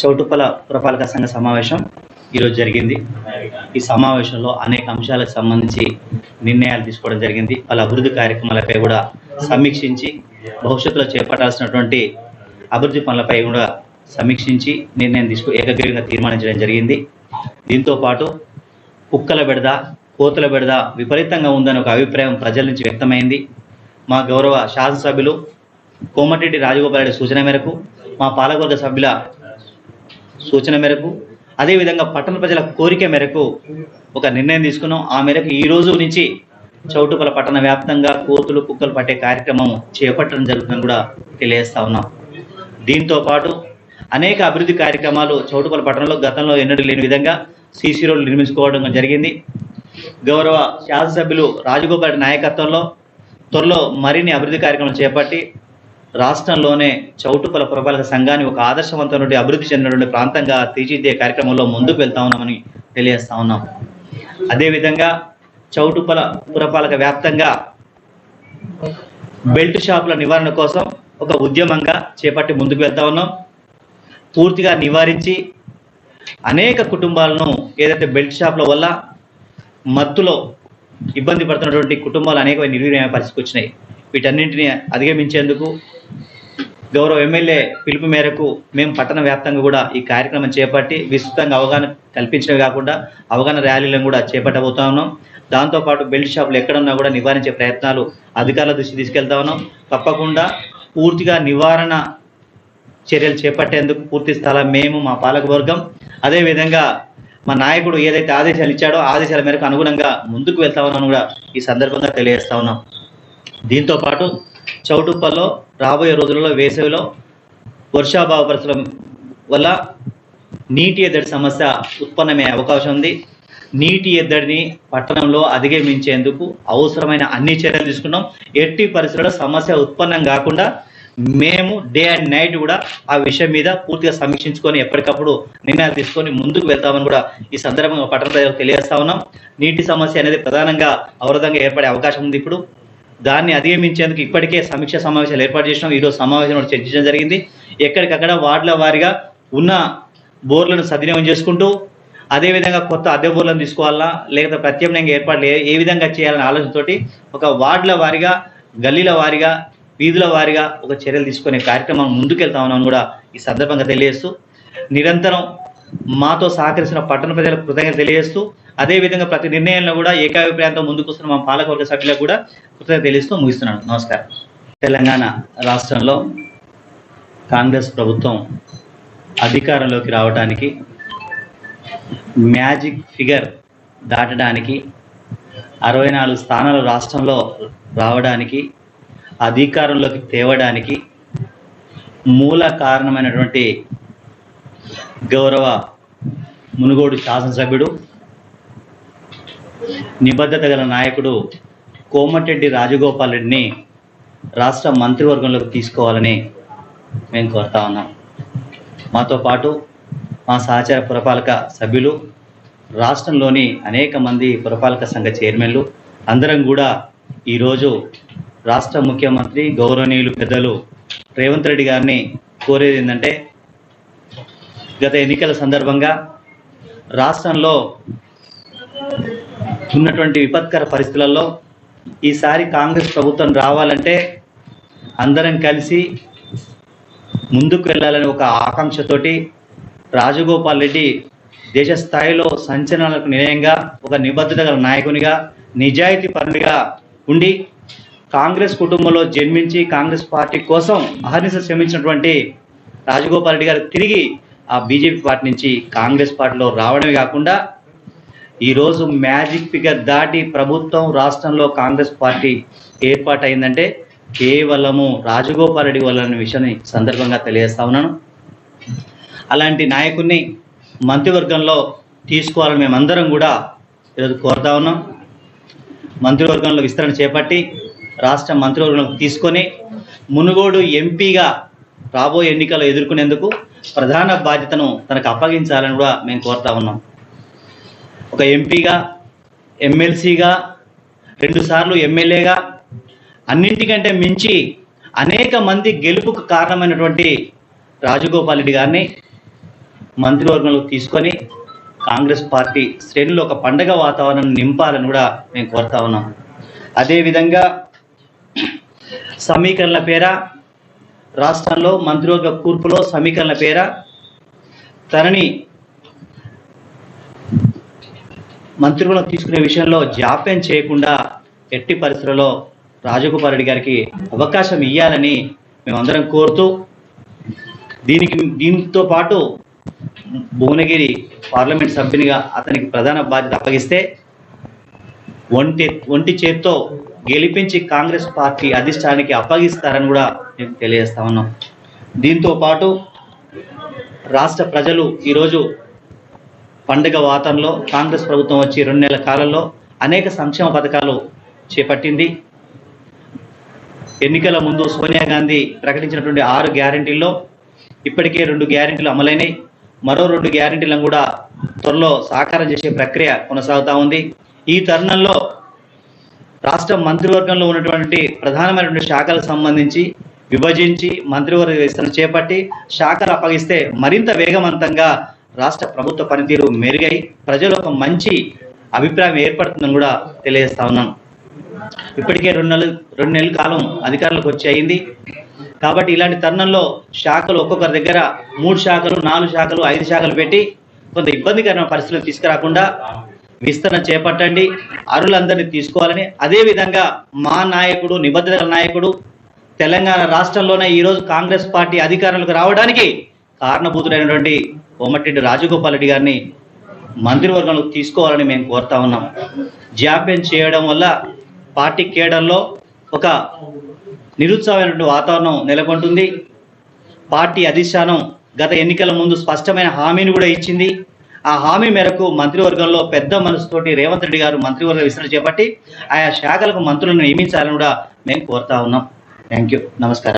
చౌటుప్పల పురపాలక సంఘ సమావేశం ఈరోజు జరిగింది. ఈ సమావేశంలో అనేక అంశాలకు సంబంధించి నిర్ణయాలు తీసుకోవడం జరిగింది. వాళ్ళ అభివృద్ధి కార్యక్రమాలపై కూడా సమీక్షించి భవిష్యత్తులో చేపట్టాల్సినటువంటి అభివృద్ధి పనులపై కూడా సమీక్షించి నిర్ణయం తీసుకు ఏకగ్రీవంగా తీర్మానించడం జరిగింది. దీంతో పాటు కుక్కల బెడద కోతుల బెడద విపరీతంగా ఉందని ఒక అభిప్రాయం ప్రజల నుంచి వ్యక్తమైంది. మా గౌరవ శాసనసభ్యులు కోమటిరెడ్డి రాజగోపాల్ రెడ్డి సూచన మేరకు మా పాలకవర్గ సభ్యుల సూచన మేరకు అదేవిధంగా పట్టణ ప్రజల కోరిక మేరకు ఒక నిర్ణయం తీసుకున్నాం. ఆ మేరకు ఈ రోజు నుంచి చౌటుపల పట్టణ వ్యాప్తంగా కోతులు కుక్కలు పట్టే కార్యక్రమం చేపట్టడం జరుగుతుందని కూడా తెలియజేస్తా ఉన్నాం. దీంతో పాటు అనేక అభివృద్ధి కార్యక్రమాలు చౌటుపల పట్టణంలో గతంలో ఎన్నడూ లేని విధంగా సీసీ రోడ్లు నిర్మించుకోవడం జరిగింది. గౌరవ శాసనసభ్యులు రాజగోపాల్ నాయకత్వంలో త్వరలో మరిన్ని అభివృద్ధి కార్యక్రమాలు చేపట్టి రాష్ట్రంలోనే చౌటుపల పురపాలక సంఘాన్ని ఒక ఆదర్శవంతమైన అభివృద్ధి చెందినటువంటి ప్రాంతంగా తీర్చిదిద్దే కార్యక్రమంలో ముందుకు వెళ్తా ఉన్నామని తెలియజేస్తా ఉన్నాం. అదేవిధంగా చౌటుపల పురపాలక వ్యాప్తంగా బెల్ట్ షాపుల నివారణ కోసం ఒక ఉద్యమంగా చేపట్టి ముందుకు వెళ్తా ఉన్నాం. పూర్తిగా నివారించి అనేక కుటుంబాలను ఏదైతే బెల్ట్ షాపుల వల్ల మత్తులో ఇబ్బంది పడుతున్నటువంటి కుటుంబాలు అనేక నిర్వీర్యమైన పరిస్థితికి వచ్చినాయి. వీటన్నింటిని అధిగమించేందుకు గౌరవ ఎమ్మెల్యే పిలుపు మేరకు మేము పట్టణ వ్యాప్తంగా కూడా ఈ కార్యక్రమం చేపట్టి విస్తృతంగా అవగాహన కల్పించడమే కాకుండా అవగాహన ర్యాలీలను కూడా చేపట్టబోతా ఉన్నాం. దాంతోపాటు బెల్ట్ షాపులు ఎక్కడున్నా కూడా నివారించే ప్రయత్నాలు అధికారుల దృష్టి తీసుకెళ్తా ఉన్నాం. తప్పకుండా పూర్తిగా నివారణ చర్యలు చేపట్టేందుకు పూర్తి స్థలం మేము మా పాలకవర్గం అదేవిధంగా మా నాయకుడు ఏదైతే ఆదేశాలు ఇచ్చాడో ఆదేశాల మేరకు అనుగుణంగా ముందుకు వెళ్తా ఉన్నాను కూడా ఈ సందర్భంగా తెలియజేస్తా ఉన్నాం. దీంతో పాటు చౌటుప్పల్లో రాబోయే రోజులలో వేసవిలో వర్షాభావ పరిస్థితుల వల్ల నీటి ఎద్దడి సమస్య ఉత్పన్నమయ్యే అవకాశం ఉంది. నీటి ఎద్దడిని పట్టణంలో అధిగమించేందుకు అవసరమైన అన్ని చర్యలు తీసుకున్నాం. ఎట్టి పరిస్థితుల్లో సమస్య ఉత్పన్నం కాకుండా మేము డే అండ్ నైట్ కూడా ఆ విషయం మీద పూర్తిగా సమీక్షించుకొని ఎప్పటికప్పుడు నిర్ణయాలు తీసుకొని ముందుకు వెళ్తామని కూడా ఈ సందర్భంగా పట్టణ ప్రజలకు తెలియజేస్తా ఉన్నాం. నీటి సమస్య అనేది ప్రధానంగా అవరోధంగా ఏర్పడే అవకాశం ఉంది ఇప్పుడు. దాన్ని అధిగమించేందుకు ఇప్పటికే సమీక్ష సమావేశాలు ఏర్పాటు చేసినాం. ఈరోజు సమావేశంలో చర్చించడం జరిగింది. ఎక్కడికక్కడ వార్డుల వారీగా ఉన్న బోర్లను సద్వినియోగం చేసుకుంటూ అదేవిధంగా కొత్త అద్దె బోర్లను తీసుకోవాలా లేకపోతే ప్రత్యామ్నాయంగా ఏర్పాట్లు ఏ విధంగా చేయాలనే ఆలోచనతోటి ఒక వార్డుల వారీగా గల్లీల వారీగా వీధుల వారీగా ఒక చర్యలు తీసుకునే కార్యక్రమం ముందుకెళ్తా ఉన్నామని కూడా ఈ సందర్భంగా తెలియజేస్తూ నిరంతరం మాతో సహకరిస్తున్న పట్టణ ప్రజలకు కృతజ్ఞత తెలియజేస్తూ అదేవిధంగా ప్రతి నిర్ణయంలో కూడా ఏకాభిప్రాయంతో ముందుకు వస్తున్న మా పాలకవర్గ సభ్యులకు కూడా కృతజ్ఞత తెలియజేస్తూ ముగిస్తున్నాను. నమస్కారం. తెలంగాణ రాష్ట్రంలో కాంగ్రెస్ ప్రభుత్వం అధికారంలోకి రావడానికి మ్యాజిక్ ఫిగర్ దాటడానికి అరవై నాలుగు స్థానాలు రాష్ట్రంలో రావడానికి అధికారంలోకి తేవడానికి మూల కారణమైనటువంటి గౌరవ మునుగోడు శాసనసభ్యుడు నిబద్ధత గల నాయకుడు కోమటిరెడ్డి రాజగోపాల్ రెడ్డిని రాష్ట్ర మంత్రివర్గంలోకి తీసుకోవాలని మేము కోరుతా ఉన్నాం. మాతో పాటు మా సహచార పురపాలక సభ్యులు రాష్ట్రంలోని అనేక మంది పురపాలక సంఘ చైర్మన్లు అందరం కూడా ఈరోజు రాష్ట్ర ముఖ్యమంత్రి గౌరవనీయులు పెద్దలు రేవంత్ రెడ్డి గారిని కోరేది ఏంటంటే గత ఎన్నికల సందర్భంగా రాష్ట్రంలో ఉన్నటువంటి విపత్కర పరిస్థితులలో ఈసారి కాంగ్రెస్ ప్రభుత్వం రావాలంటే అందరం కలిసి ముందుకు వెళ్ళాలని ఒక ఆకాంక్షతోటి రాజగోపాల్ రెడ్డి దేశ స్థాయిలో సంచలనాలకు నిలయంగా ఒక నిబద్ధత గల నాయకునిగా నిజాయితీ పరునిగా ఉండి కాంగ్రెస్ కుటుంబంలో జన్మించి కాంగ్రెస్ పార్టీ కోసం అహర్నిశ శ్రమించినటువంటి రాజగోపాల్ రెడ్డి గారు తిరిగి ఆ బీజేపీ పార్టీ నుంచి కాంగ్రెస్ పార్టీలో రావడమే కాకుండా ఈరోజు మ్యాజిక్ ఫిగర్ దాటి ప్రభుత్వం రాష్ట్రంలో కాంగ్రెస్ పార్టీ ఏర్పాటైందంటే కేవలము రాజగోపాల్ రెడ్డి వల్ల అనే విషయాన్ని సందర్భంగా తెలియజేస్తా ఉన్నాను. అలాంటి నాయకుడిని మంత్రివర్గంలో తీసుకోవాలని మేమందరం కూడా ఈరోజు కోరుతా ఉన్నాం. మంత్రివర్గంలో విస్తరణ చేపట్టి రాష్ట్ర మంత్రివర్గంలోకి తీసుకొని మునుగోడు ఎంపీగా రాబోయే ఎన్నికలు ఎదుర్కొనేందుకు ప్రధాన బాధ్యతను తనకు అప్పగించాలని కూడా మేము కోరుతా ఉన్నాం. ఒక ఎంపీగా ఎమ్మెల్సీగా రెండుసార్లు ఎమ్మెల్యేగా అన్నింటికంటే మించి అనేక మంది గెలుపుకు కారణమైనటువంటి రాజగోపాల్ రెడ్డి గారిని మంత్రివర్గంలో తీసుకొని కాంగ్రెస్ పార్టీ శ్రేణులు ఒక పండగ వాతావరణం నింపాలని కూడా మేము కోరుతా ఉన్నాం. అదేవిధంగా సమీకరణల పేర రాష్ట్రంలో మంత్రివర్గ కూర్పులో సమీకరణ పేర తనని మంత్రివర్గం తీసుకునే విషయంలో జాప్యం చేయకుండా ఎట్టి పరిస్థితుల్లో రాజగోపాల్ రెడ్డి గారికి అవకాశం ఇవ్వాలని మేమందరం కోరుతూ దీనికి దీంతో పాటు భువనగిరి పార్లమెంట్ సభ్యునిగా అతనికి ప్రధాన బాధ్యత అప్పగిస్తే ఒంటి ఒంటి చేత్తో గెలిపించి కాంగ్రెస్ పార్టీ అధిష్టానికి అప్పగిస్తారని కూడా మేము తెలియజేస్తా ఉన్నాం దీంతో పాటు రాష్ట్ర ప్రజలు ఈరోజు పండుగ వాతంలో కాంగ్రెస్ ప్రభుత్వం వచ్చి రెండు నెలల కాలంలో అనేక సంక్షేమ పథకాలు చేపట్టింది. ఎన్నికల ముందు సోనియా గాంధీ ప్రకటించినటువంటి ఆరు గ్యారంటీల్లో ఇప్పటికే రెండు గ్యారెంటీలు అమలైనాయి. మరో రెండు గ్యారెంటీలను కూడా త్వరలో సాకారం చేసే ప్రక్రియ కొనసాగుతా ఉంది. ఈ తరుణంలో రాష్ట్ర మంత్రివర్గంలో ఉన్నటువంటి ప్రధానమైనటువంటి శాఖలకు సంబంధించి విభజించి మంత్రివర్గ విస్తరణ చేపట్టి శాఖలు అప్పగిస్తే మరింత వేగవంతంగా రాష్ట్ర ప్రభుత్వ పనితీరు మెరుగై ప్రజలు ఒక మంచి అభిప్రాయం ఏర్పడుతుందని కూడా తెలియజేస్తా ఉన్నాం. ఇప్పటికే రెండు నెలలు రెండు నెలల కాలం అధికారులకు వచ్చి అయింది. కాబట్టి ఇలాంటి తరుణంలో శాఖలు ఒక్కొక్కరి దగ్గర మూడు శాఖలు నాలుగు శాఖలు ఐదు శాఖలు పెట్టి కొంత ఇబ్బందికరమైన పరిస్థితులు తీసుకురాకుండా విస్తరణ చేపట్టండి. అరులందరినీ తీసుకోవాలని అదేవిధంగా మా నాయకుడు నిబద్ధత నాయకుడు తెలంగాణ రాష్ట్రంలోనే ఈరోజు కాంగ్రెస్ పార్టీ అధికారంలోకి రావడానికి కారణభూతుడైనటువంటి కోమటిరెడ్డి రాజగోపాల్ రెడ్డి గారిని మంత్రివర్గంలో తీసుకోవాలని మేము కోరుతా ఉన్నాం. జాప్యం చేయడం వల్ల పార్టీ కేడర్లో ఒక నిరుత్సాహమైనటువంటి వాతావరణం నెలకొంటుంది. పార్టీ అధిష్టానం గత ఎన్నికల ముందు స్పష్టమైన హామీని కూడా ఇచ్చింది. ఆ హామీ మేరకు మంత్రివర్గంలో పెద్ద మనసుతోటి రేవంత్ రెడ్డి గారు మంత్రివర్గ విస్తరణ చేపట్టి ఆయా శాఖలకు మంత్రులను నియమించాలని కూడా మేము కోరుతా ఉన్నాం. Thank you. Namaskar.